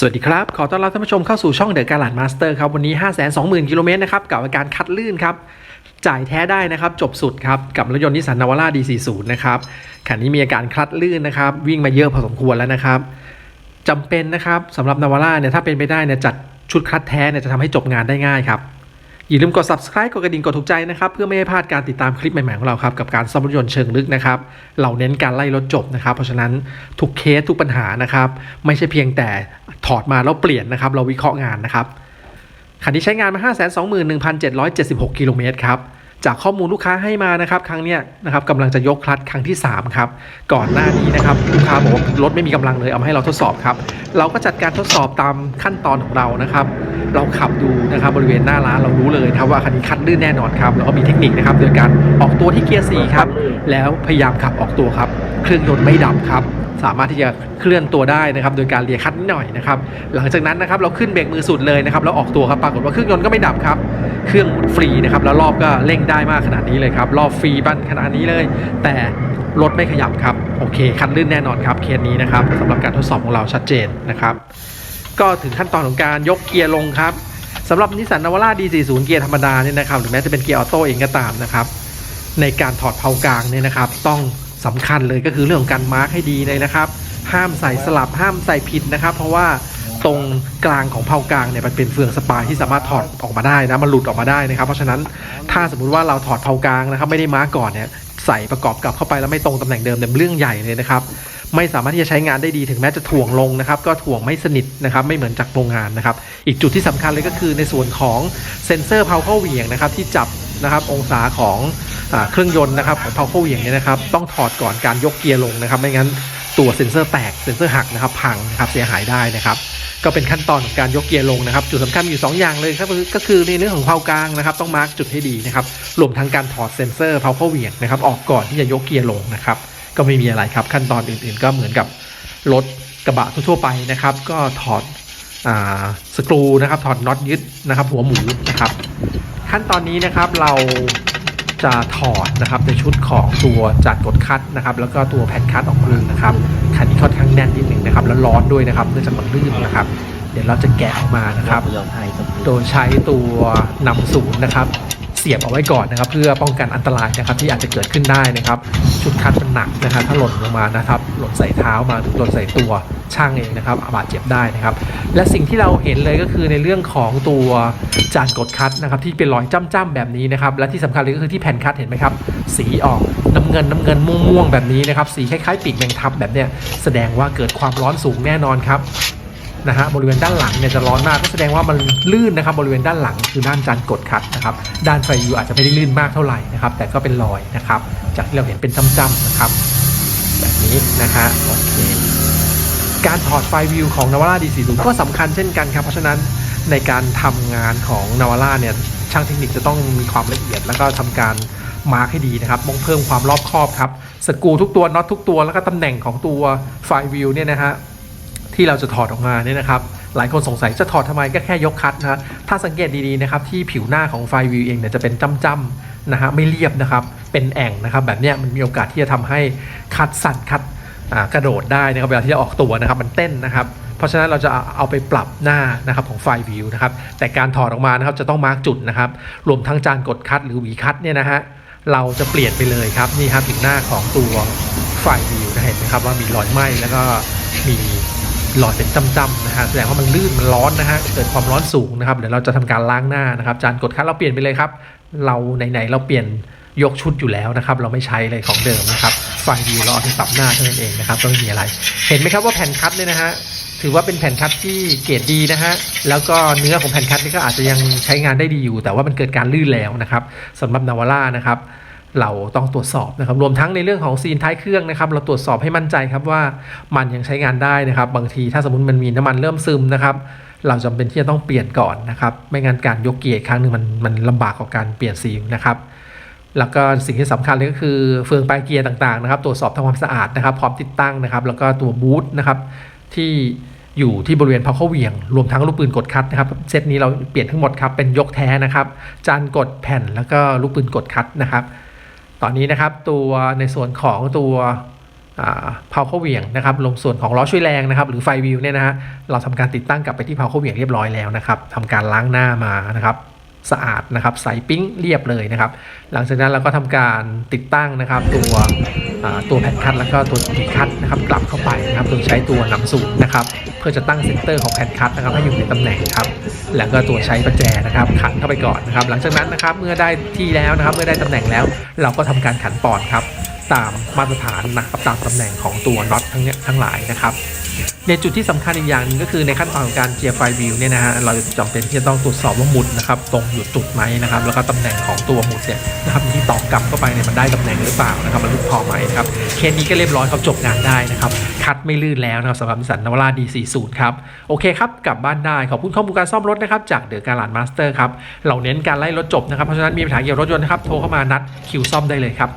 สวัสดีครับ ขอต้อนรับท่านผู้ชมเข้าสู่ช่องเดอะการ์ลัดมาสเตอร์ครับวันนี้ 5 2 0 0 0 0กิโลเมตรนะครับกับอาการคัดลื่นครับ จ่ายแท้ได้นะครับ จบสุดครับ กับรถยนต์นิสสันนาวาร่า D40 นะครับคันนี้มีอาการคลัดลื่นนะครับ วิ่งมาเยอะพอสมควรแล้วนะครับจำเป็นนะครับสำหรับนาวาร่าเนี่ยถ้าเป็นไปได้เนี่ยจัดชุดคลัดแท้เนี่ยจะทำให้จบงานได้ง่ายครับ อย่าลืมกด subscribe กดกระดิ่งกดถูกใจนะครับเพื่อไม่ให้พลาดการติดตามคลิปใหม่ๆของเราครับกับการซ่อมรถยนต์เชิงลึกนะครับเราเน้นการไล่รถจบนะครับ เพราะฉะนั้นทุกเคสทุกปัญหานะครับไม่ใช่เพียงแต่ถอดมาแล้วเปลี่ยนนะครับเราวิเคราะห์งานนะครับคันนี้ใช้งานมา 521,776 กิโลเมตรครับ จากข้อมูลลูกค้าให้มานะครับ ครั้งเนี้ยนะครับกำลังจะยกคลัตช์ครั้งที่ 3 ครับ ก่อนหน้านี้นะครับลูกค้าบอกว่ารถไม่มีกำลังเลยเอามาให้เราทดสอบครับ เราก็จัดการทดสอบตามขั้นตอนของเรานะครับ เราขับดูนะครับบริเวณหน้าร้านเรารู้เลยนะครับว่าคันนี้คัดลื่นแน่นอนครับแล้วก็มีเทคนิคนะครับโดยการออกตัวที่เกียร์4ครับแล้วพยายามขับออกตัวครับเครื่องยนต์ไม่ดับครับสามารถที่จะเคลื่อนตัวได้นะครับ โดยการเลียคัดนิดหน่อยนะครับ หลังจากนั้นนะครับเราขึ้นเบรกมือสุดเลยนะครับแล้วออกตัวครับปรากฏว่าเครื่องยนต์ก็ไม่ดับครับ เครื่องหมุนฟรีนะครับแล้วรอบก็เร่งได้มากขนาดนี้เลยครับรอบฟรีบ้านขนาดนี้เลย แต่รถไม่ขยับครับโอเค คันลื่นแน่นอนครับเคสนี้นะครับสำหรับการทดสอบของเราชัดเจนนะครับ ก็ถึงขั้นตอนของการยกเกียร์ลงครับสำหรับนิสสันนาวาร่า D40 เกียร์ธรรมดาเนี่ยนะครับหรือแม้จะเป็นเกียร์ออโต้เองก็ตามนะครับในการถอดเพากลางเนี่ยนะครับ ต้องสำคัญเลยก็คือเรื่องของการมาร์กให้ดีเลยนะครับ ห้ามใส่สลับห้ามใส่ผิดนะครับ เพราะว่า ตรงกลางของเพากลางเนี่ยมันเป็นเฟืองสปายที่สามารถถอดออกมาได้นะมันหลุดออกมาได้นะครับ เพราะฉะนั้นถ้าสมมุติว่าเราถอดเพากลางนะครับไม่ได้มาก่อนเนี่ยใส่ประกอบกลับเข้าไปแล้วไม่ตรงตำแหน่งเดิมเนี่ยเรื่องใหญ่เลยนะครับไม่สามารถที่จะใช้งานได้ดีถึงแม้จะถ่วงลงนะครับ ก็ถ่วงไม่สนิทนะครับ ไม่เหมือนจากโรงงานนะครับ อีกจุดที่สำคัญเลยก็คือในส่วนของเซ็นเซอร์เพาเข้าเหวี่ยงนะครับ ที่จับนะครับองศาของอเครื่องยนต์นะครับของเพาเข้าเหวี่ยงเนี่ยนะครับ ต้องถอดก่อนการยกเกียร์ลงนะครับ ไม่งั้นตัวเซ็นเซอร์แตกเซ็นเซอร์หักนะครับ พังนะครับเสียหายได้นะครับ ก็เป็นขั้นตอนของการยกเกียร์ลงนะครับ จุดสำคัญอยู่สองอย่างเลยครับก็คือในเรื่องของเพากลางนะครับ ต้องมาร์กจุดให้ดีนะครับรวมทั้งการถอดเซ็นเซอร์เพาเข้าเหวี่ยงนะครับ ออกก่อนที่จะยกเกียร์ลงนะครับ ก็ไม่มีอะไรครับ ขั้นตอนอื่นๆ ก็เหมือนกับรถกระบะทั่วๆไปนะครับ ก็ถอดอสกรูนะครับ ถอดน็อตยึดนะครับ หัวหมูนะครับ ขั้นตอนนี้นะครับเรา จะถอดนะครับในชุดของตัวจัดกดคัดนะครับ แล้วก็ตัวแผ่นคัดออกมานะครับคันนี้ค่อนข้างแน่นนิดหนึ่งนะครับ แล้วร้อนด้วยนะครับเนื่องจากมันลื่นนะครับ เดี๋ยวเราจะแกะออกมานะครับ โดยใช้ตัวนำศูนย์นะครับ เสียบเอาไว้ก่อนนะครับ เพื่อป้องกันอันตรายนะครับ ที่อาจจะเกิดขึ้นได้นะครับ ชุดคัดมันหนักนะครับ ถ้าหล่นลงมานะครับหล่นใส่เท้ามาหรือหล่นใส่ตัวช่างเองนะครับอาจบาดเจ็บได้นะครับ และสิ่งที่เราเห็นเลยก็คือในเรื่องของตัวจานกดคัดนะครับที่เป็นรอยจ้ำๆแบบนี้นะครับ และที่สำคัญเลยก็คือที่แผ่นคัดเห็นไหมครับ สีออกน้ำเงินน้ำเงินม่วงๆแบบนี้นะครับ สีคล้ายๆปีกแมงทับแบบเนี้ยแสดงว่าเกิดความร้อนสูงแน่นอนครับ นะฮะบริเวณด้านหลังเนี่ยจะร้อนมากก็แสดงว่ามันลื่นนะครับบริเวณด้านหลังคือด้านจานกดคัดนะครับด้านไฟยูอาจจะไม่ได้ลื่นมากเท่าไหร่นะครับแต่ก็เป็นรอยนะครับจากที่เราเห็นเป็นจ้ำๆนะครับแบบนี้นะฮะโอเคการถอดไฟวิวของนาวาร่า D40 ก็สำคัญเช่นกันครับเพราะฉะนั้นในการทำงานของนาวาร่าเนี่ยช่างเทคนิคจะต้องมีความละเอียด แล้วก็ทำการมาร์คให้ดีนะครับต้องเพิ่มความรอบคอบครับสกรูทุกตัวน็อตทุกตัวแล้วก็ตำแหน่งของตัวไฟวิวเนี่ยนะฮะ ที่เราจะถอดออกมาเนี่ยนะครับหลายคนสงสัยจะถอดทำไมก็แค่ยกคัดนะถ้าสังเกตดีๆนะครับที่ผิวหน้าของไฟวิวเองเนี่ยจะเป็นจ้ำๆนะฮะไม่เรียบนะครับเป็นแอ่งนะครับแบบเนี้ยมันมีโอกาสที่จะทำให้คัดสั่นคัดกระโดดได้นะครับเวลาที่จะออกตัวนะครับมันเต้นนะครับเพราะฉะนั้นเราจะเอาไปปรับหน้านะครับของไฟวิวนะครับแต่การถอดออกมานะครับจะต้องมาร์กจุดนะครับรวมทั้งจานกดคัดหรือหวีคัดเนี่ยนะฮะเราจะเปลี่ยนไปเลยครับนี่ครับผิวหน้าของตัวไฟวิวนะเห็นไหมครับว่ามีรอยไหม้แล้วก็มี หลอดเป็นจ้ำๆนะฮะแสดงว่ามันลื่นมันร้อนนะฮะเกิดความร้อนสูงนะครับเดี๋ยวเราจะทำการล้างหน้านะครับจานกดคัดเราเปลี่ยนไปเลยครับ เราไหนๆเราเปลี่ยนยกชุดอยู่แล้วนะครับ เราไม่ใช้เลยของเดิมนะครับไฟวิวเราเอาไปปรับหน้าเท่านั้นเองนะครับต้องมีอะไร เห็นไหมครับว่าแผ่นคัดเนี่ยนะฮะถือว่าเป็นแผ่นคัดที่เกรดดีนะฮะ แล้วก็เนื้อของแผ่นคัดนี่ก็อาจจะยังใช้งานได้ดีอยู่ แต่ว่ามันเกิดการลื่นแล้วนะครับสำหรับนาวาร่านะครับ เราต้องตรวจสอบนะครับ รวมทั้งในเรื่องของซีนท้ายเครื่องนะครับ เราตรวจสอบให้มั่นใจครับว่ามันยังใช้งานได้นะครับ บางทีถ้าสมมติมันมีน้ำมันเริ่มซึมนะครับ เราจำเป็นที่จะต้องเปลี่ยนก่อนนะครับ ไม่งั้นการยกเกียร์ครั้งหนึ่งมันมันลำบากกว่าการเปลี่ยนซีลนะครับ แล้วก็สิ่งที่สำคัญเลยก็คือเฟืองปลายเกียร์ต่างๆนะครับ ตรวจสอบทำความสะอาดนะครับ พร้อมติดตั้งนะครับ แล้วก็ตัวบูทนะครับที่อยู่ที่บริเวณพาเข้าเวียง รวมทั้งลูกปืนกดคัดนะครับ เซตนี้เราเปลี่ยนทั้งหมดครับเป็นยกแท้นะครับ จานกดแผ่นแล้วก็ลูกปืนกดคัดนะครับ ตอนนี้นะครับตัวในส่วนของตัวเผาเข้าเหวี่ยงนะครับลงส่วนของล้อช่วยแรงนะครับ หรือไฟวิวเนี่ยนะฮะเราทำการติดตั้งกลับไปที่เผาเข้าเหวี่ยงเรียบร้อยแล้วนะครับทำการล้างหน้ามานะครับสะอาดนะครับใสปิ้งเรียบเลยนะครับ หลังจากนั้นเราก็ทำการติดตั้งนะครับตัว ตัวแผ่นคัทแล้วก็ตัวทีคัทนะครับกลับเข้าไปนะครับโดยใช้ตัวนำสูตรนะครับเพื่อจะตั้งเซนเตอร์ของแผ่นคัทนะครับให้อยู่ในตำแหน่งครับแล้วก็ตัวใช้ประแจนะครับขันเข้าไปก่อนนะครับหลังจากนั้นนะครับเมื่อได้ที่แล้วนะครับเมื่อได้ตำแหน่งแล้ว เราก็ทำการขันปอดครับตามมาตรฐานนะครับตามตำแหน่งของตัวน็อตทั้งเนี้ยทั้งหลายนะครับ ในจุดที่สำคัญอีกอย่างหนึงก็คือในขั้นตอนของการเจียร์ไฟวิวเนี่ยนะฮะเราจำเป็นที่จะต้องตรวจสอบว่าหมุดนะครับตรงอยู่จุดไหมนะครับแล้วก็ตำแหน่งของตัวหมุดเนี่ยนะครับที่ตอกกลับเข้าไปเนี่ยมันได้ตำแหน่งหรือเปล่านะครับมันลึกพอไหมนะครับเคสนี้ก็เรียบร้อยครับจบงานได้นะครับคัดไม่ลื่นแล้วนะครับสำหรับนิสสันนวาร่า D40 ครับโอเคครับกลับบ้านได้ขอบคุณข้อมูลการซ่อมรถนะครับจากเดอะการ์ลานมาสเตอร์ครับเราเน้นการไล่รถจบนะครับเพราะฉะนั้นมีปัญหาเกี่ยวกับรถยนต์นะครับโทรเข้ามานัดคิวซ่อมได้เลยครับ